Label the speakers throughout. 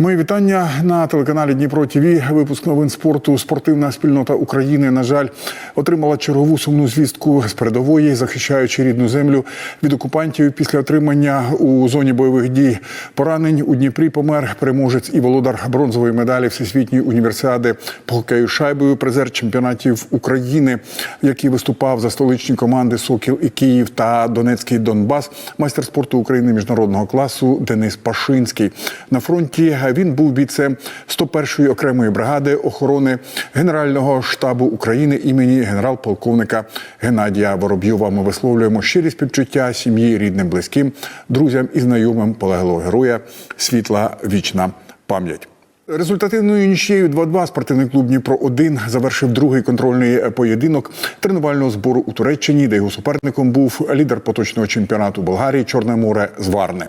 Speaker 1: Мої вітання на телеканалі Дніпро ТВ. Випуск новин спорту. Спортивна спільнота України, на жаль, отримала чергову сумну звістку з передової, захищаючи рідну землю від окупантів після отримання у зоні бойових дій поранень у Дніпрі. Помер переможець і володар бронзової медалі Всесвітньої універсіади по хокею шайбою, призер чемпіонатів України, який виступав за столичні команди Сокіл і Київ та Донецький Донбас, майстер спорту України міжнародного класу Денис Пашинський. На фронті він був бійцем 101-ї окремої бригади охорони Генерального штабу України імені генерал-полковника Геннадія Воробйова. Ми висловлюємо щирі співчуття сім'ї, рідним, близьким, друзям і знайомим полеглого героя. Світла вічна пам'ять. Результативною нічією 2-2 спортивний клуб Дніпро 1 завершив другий контрольний поєдинок тренувального збору у Туреччині, де його суперником був лідер поточного чемпіонату Болгарії Чорне море Зварне.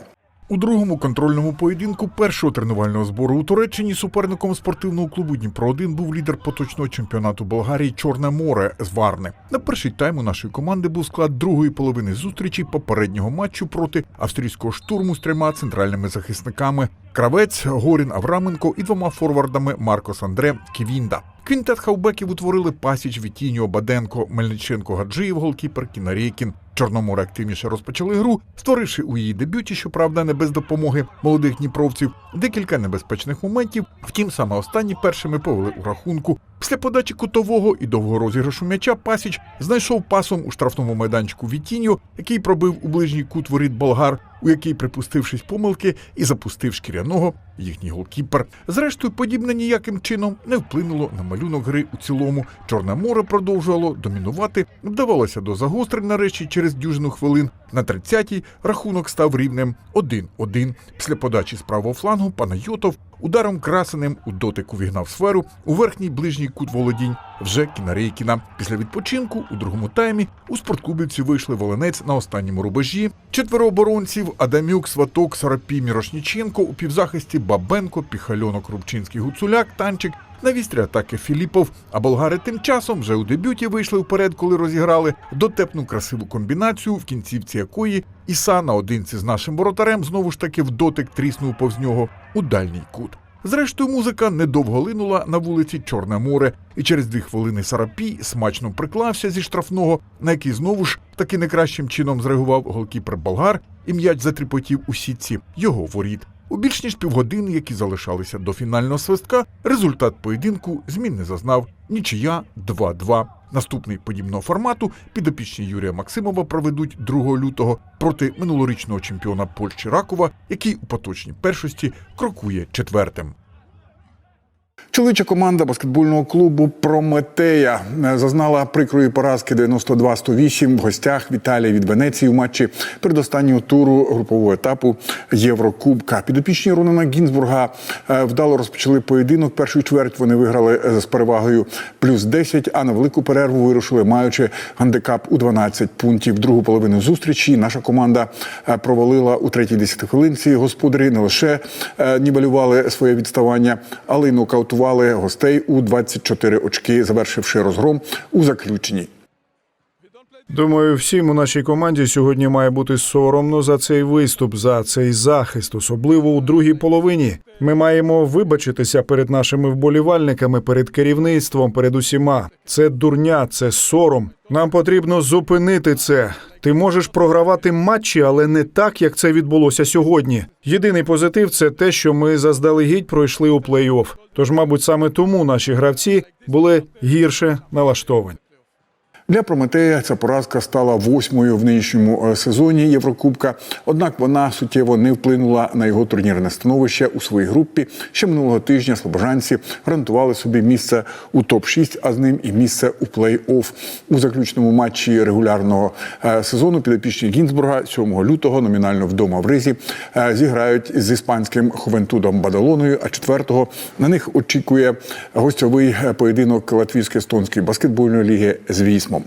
Speaker 1: У другому контрольному поєдинку першого тренувального збору у Туреччині суперником спортивного клубу Дніпро 1 був лідер поточного чемпіонату Болгарії Чорне море з Варни. На перший тайм у нашої команди був склад другої половини зустрічі попереднього матчу проти австрійського штурму з трьома центральними захисниками: Кравець, Горін Авраменко і двома форвардами Маркос Андре Ківінда. Квінтет хавбеків утворили пасіч Вітіньо, Баденко, Мельниченко, Гаджиєв, голкіпер Кінарейкін. Чорноморе активніше розпочали гру, створивши у її дебюті, щоправда, не без допомоги молодих дніпровців, декілька небезпечних моментів. Втім, саме останні першими повели у рахунку. Після подачі кутового і довгого розіграшу м'яча Пасіч знайшов пасом у штрафному майданчику Вітіньо, який пробив у ближній кут воріт болгар, у який, припустившись помилки, і запустив шкіряного їхній голкіпер. Зрештою, подібне ніяким чином не вплинуло на малюнок гри у цілому. Чорне море продовжувало домінувати. Вдавалося до загострень нарешті через дюжину хвилин. На 30-й рахунок став рівнем 1-1. Після подачі з правого флангу Панайотов ударом красеним у дотику вігнав сферу у верхній ближній кут володінь вже Кінарейкіна. Після відпочинку у другому таймі у спортклубівці вийшли волинець на останньому рубежі. Четверо оборонців Адамюк, Сваток, Сарапі, Мірошніченко у півзахисті Бабенко, Піхальонок, Рубчинський, Гуцуляк, Танчик. На вістрі атаки Філіпов, а болгари тим часом вже у дебюті вийшли вперед, коли розіграли дотепну красиву комбінацію, в кінцівці якої Іса наодинці з нашим воротарем знову ж таки в дотик тріснув повз нього у дальній кут. Зрештою, музика недовго линула на вулиці Чорне море, і через дві хвилини Сарапій смачно приклався зі штрафного, на який знову ж таки не кращим чином зреагував голкіпер болгар, і м'яч затріпотів у сітці його воріт. У більш ніж півгодини, які залишалися до фінального свистка, результат поєдинку змін не зазнав. Нічия 2-2. Наступний подібного формату підопічні Юрія Максимова проведуть 2 лютого проти минулорічного чемпіона Польщі Ракова, який у поточній першості крокує четвертим. Чоловіча команда баскетбольного клубу Прометея зазнала прикрої поразки 92-108 в гостях в від Венеції у матчі передостаннього туру групового етапу Єврокубка. Підопічні Ронана Гінзбурга е, вдало розпочали поєдинок. Першу чверть вони виграли е, з перевагою плюс 10, а на велику перерву вирушили, маючи гандикап у 12 пунктів. Другу половину зустрічі наша команда е, провалила у третій десятихвилинці. Господарі не лише нівелювали своє відставання, але й нокаутували гостей у 24 очки, завершивши розгром у заключенні.
Speaker 2: Думаю, всім у нашій команді сьогодні має бути соромно за цей виступ, за цей захист, особливо у другій половині. Ми маємо вибачитися перед нашими вболівальниками, перед керівництвом, перед усіма. Це дурня, це сором. Нам потрібно зупинити це. Ти можеш програвати матчі, але не так, як це відбулося сьогодні. Єдиний позитив це те, що ми заздалегідь пройшли у плей-офф. Тож, мабуть, саме тому наші гравці були гірше налаштовані.
Speaker 1: Для Прометея ця поразка стала восьмою в нинішньому е, сезоні Єврокубка. Однак вона суттєво не вплинула на його турнірне становище у своїй групі. Ще минулого тижня слобожанці гарантували собі місце у топ-6, а з ним і місце у плей-офф. У заключному матчі регулярного е, сезону підопічні Гінзбурга 7 лютого номінально вдома в Ризі е, зіграють з іспанським Ховентудом Бадалоною. А 4-го на них очікує гостьовий поєдинок Латвійсько-естонської баскетбольної ліги з Вісмом.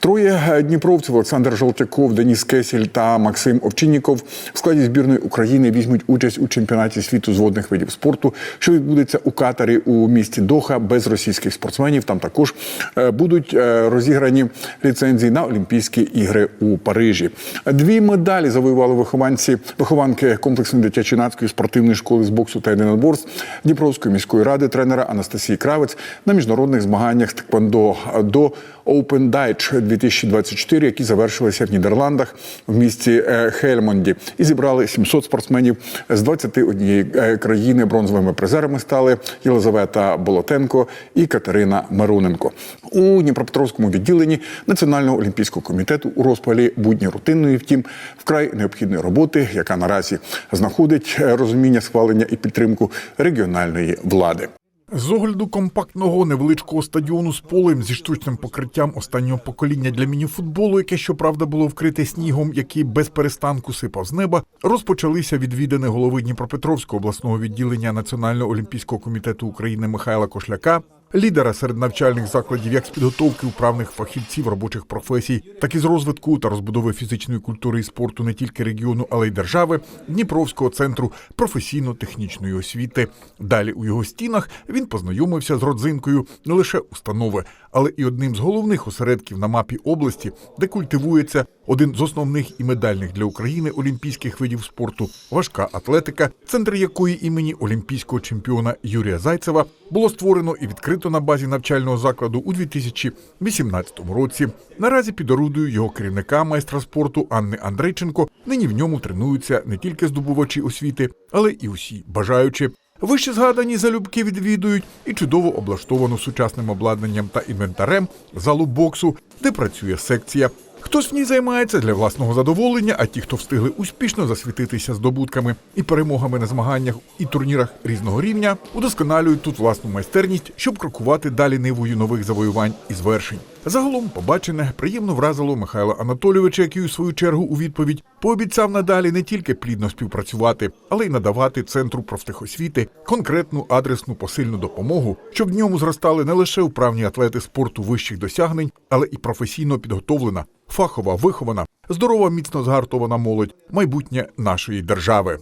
Speaker 1: Троє е, дніпровців Олександр Жолтяков, Деніс Кесіль та Максим Овчинніков в складі збірної України візьмуть участь у чемпіонаті світу з водних видів спорту, що відбудеться у Катарі у місті Доха без російських спортсменів. Там також е, будуть е, розіграні ліцензії на Олімпійські ігри у Парижі. Дві медалі завоювали вихованці вихованки комплексної дитячо-юнацької спортивної школи з боксу та єдиноборств Дніпровської міської ради тренера Анастасії Кравець на міжнародних змаганнях з теквондо до Open Dutch 2024, які завершилися в Нідерландах в місті е, Хельмонді, і зібрали 700 спортсменів з 21 е, країни. Бронзовими призерами стали Єлизавета Болотенко і Катерина Мироненко. У Дніпропетровському відділенні Національного олімпійського комітету у розпалі будні рутинної, втім, вкрай необхідної роботи, яка наразі знаходить е, розуміння, схвалення і підтримку регіональної влади.
Speaker 3: З огляду компактного невеличкого стадіону з полем зі штучним покриттям останнього покоління для мініфутболу, яке щоправда було вкрите снігом, який без перестанку сипав з неба, розпочалися відвідини голови Дніпропетровського обласного відділення Національного олімпійського комітету України Михайла Кошляка, лідера серед навчальних закладів як з підготовки управних фахівців робочих професій, так і з розвитку та розбудови фізичної культури і спорту не тільки регіону, але й держави Дніпровського центру професійно-технічної освіти. Далі у його стінах він познайомився з родзинкою не лише установи, але і одним з головних осередків на мапі області, де культивується один з основних і медальних для України олімпійських видів спорту важка атлетика, центр якої імені олімпійського чемпіона Юрія Зайцева було створено і відкрито на базі навчального закладу у 2018 році. Наразі під орудою його керівника майстра спорту Анни Андрейченко нині в ньому тренуються не тільки здобувачі освіти, але і усі бажаючі. Вище згадані залюбки відвідують і чудово облаштовану сучасним обладнанням та інвентарем залу боксу, де працює секція. Хтось в ній займається для власного задоволення, а ті, хто встигли успішно засвітитися здобутками і перемогами на змаганнях і турнірах різного рівня, удосконалюють тут власну майстерність, щоб крокувати далі нивою нових завоювань і звершень. Загалом побачене приємно вразило Михайла Анатолійовича, який у свою чергу у відповідь пообіцяв надалі не тільки плідно співпрацювати, але й надавати центру профтехосвіти конкретну адресну посильну допомогу, щоб в ньому зростали не лише вправні атлети спорту вищих досягнень, але і професійно підготовлена, фахова, вихована, здорова, міцно згартована молодь, майбутнє нашої держави.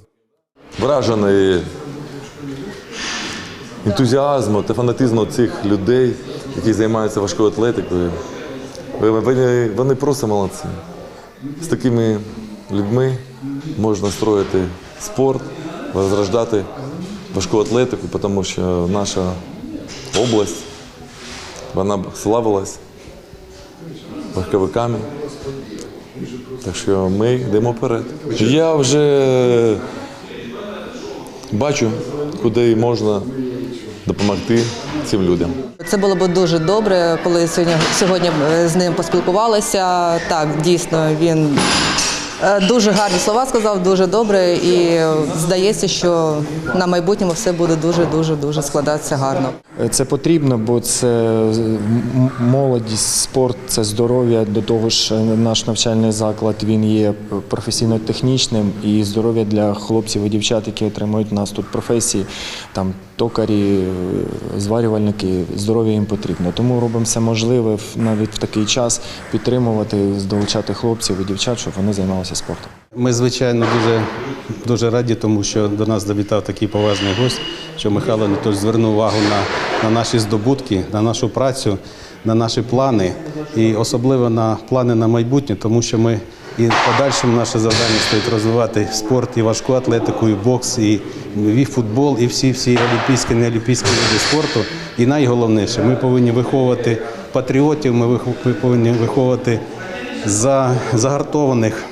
Speaker 4: вражений ентузіазму та фанатизму цих людей, які займаються важкою атлетикою. Вони, вони просто молодці. З такими людьми можна строїти спорт, возрождати важку атлетику, тому що наша область вона славилась легковиками. Так що ми йдемо вперед. Я вже бачу, куди можна допомогти цим людям.
Speaker 5: Це було б дуже добре, коли сьогодні, сьогодні е, з ним поспілкувалися. Так, дійсно, він дуже гарні слова сказав, дуже добре, і здається, що на майбутньому все буде дуже, дуже, дуже складатися гарно.
Speaker 6: Це потрібно, бо це молодість, спорт, це здоров'я. До того ж, наш навчальний заклад він є професійно-технічним і здоров'я для хлопців і дівчат, які отримують у нас тут професії, там токарі, зварювальники. Здоров'я їм потрібно. Тому робимо все можливе навіть в такий час підтримувати, долучати хлопців і дівчат, щоб вони займалися спортом.
Speaker 7: Ми, звичайно, дуже, дуже раді, тому що до нас завітав такий поважний гость, що Михайло Анатольович звернув увагу на, на наші здобутки, на нашу працю, на наші плани і особливо на плани на майбутнє, тому що ми і в подальшому наше завдання стоїть розвивати спорт, і важку атлетику, і бокс, і, і футбол, і всі всі олімпійські, неолімпійські види спорту. І найголовніше, ми повинні виховувати патріотів, ми повинні виховувати за, загартованих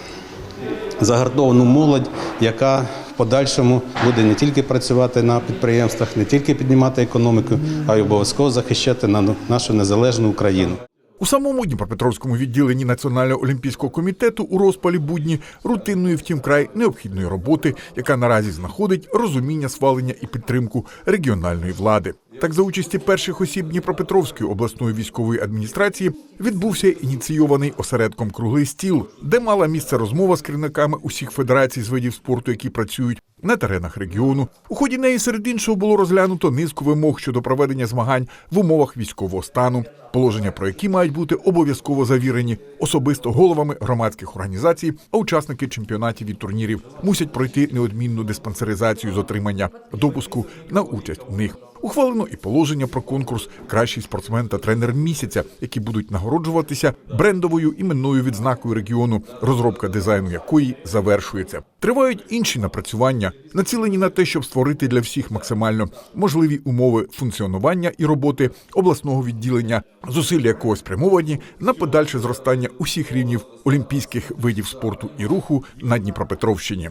Speaker 7: загартовану молодь, яка подальшому буде не тільки працювати на підприємствах, не тільки піднімати економіку, а й обов'язково захищати на- нашу незалежну Україну.
Speaker 3: У самому Дніпропетровському відділенні Національного олімпійського комітету у розпалі будні рутинної, втім край необхідної роботи, яка наразі знаходить розуміння, свалення і підтримку регіональної влади. Так, за участі перших осіб Дніпропетровської обласної військової адміністрації відбувся ініційований осередком круглий стіл, де мала місце розмова з керівниками усіх федерацій з видів спорту, які працюють на теренах регіону. У ході неї серед іншого було розглянуто низку вимог щодо проведення змагань в умовах військового стану, положення про які мають бути обов'язково завірені особисто головами громадських організацій, а учасники чемпіонатів і турнірів мусять пройти неодмінну диспансеризацію з отримання допуску на участь в них. Ухвалено і положення про конкурс Кращий спортсмен та тренер місяця, які будуть нагороджуватися брендовою іменною відзнакою регіону, розробка дизайну якої завершується. Тривають інші напрацювання, націлені на те, щоб створити для всіх максимально можливі умови функціонування і роботи обласного відділення, зусилля якого спрямовані на подальше зростання усіх рівнів олімпійських видів спорту і руху на Дніпропетровщині.